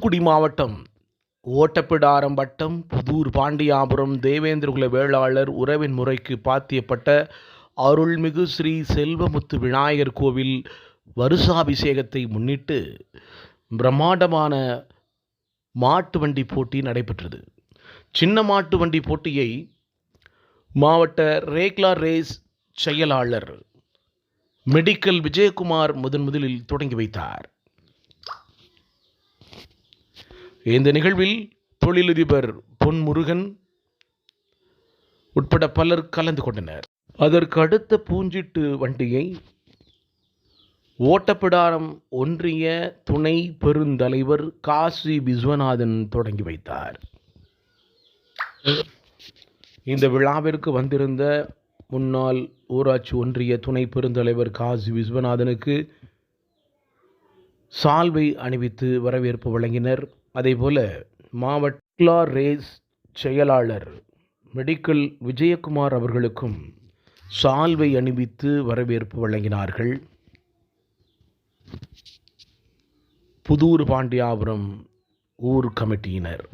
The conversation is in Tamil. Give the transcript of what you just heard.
தூத்துக்குடி மாவட்டம் ஓட்டப்பிடாரம் வட்டம் புதூர் பாண்டியாபுரம் தேவேந்திரகுல வேளாளர் உறவின் முறைக்கு பாத்தியப்பட்ட அருள்மிகு ஸ்ரீ செல்வமுத்து விநாயகர் கோவில் வருஷாபிஷேகத்தை முன்னிட்டு பிரம்மாண்டமான மாட்டு வண்டி போட்டி நடைபெற்றது. சின்ன மாட்டு வண்டி போட்டியை மாவட்ட ரேக்லா ரேஸ் செயலாளர் மெடிக்கல் விஜயகுமார் முதன் முதலில் தொடங்கி வைத்தார். இந்த நிகழ்வில் தொழிலதிபர் பொன்முருகன் உட்பட பலர் கலந்து கொண்டனர். அதற்கு அடுத்த பூஞ்சிட்டு வண்டியை ஓட்டப்பிடாரம் ஒன்றிய துணை பெருந்தலைவர் காசி விஸ்வநாதன் தொடங்கி வைத்தார். இந்த விழாவிற்கு வந்திருந்த முன்னாள் ஊராட்சி ஒன்றிய துணை பெருந்தலைவர் காசி விஸ்வநாதனுக்கு சால்வை அணிவித்து வரவேற்பு வழங்கினர். அதேபோல் மாவட்ட ரேஸ் செயலாளர் மெடிக்கல் விஜயகுமார் அவர்களுக்கும் சால்வை அணிவித்து வரவேற்பு வழங்கினார்கள். புதூர் பாண்டியாபுரம் ஊர் கமிட்டியினர்.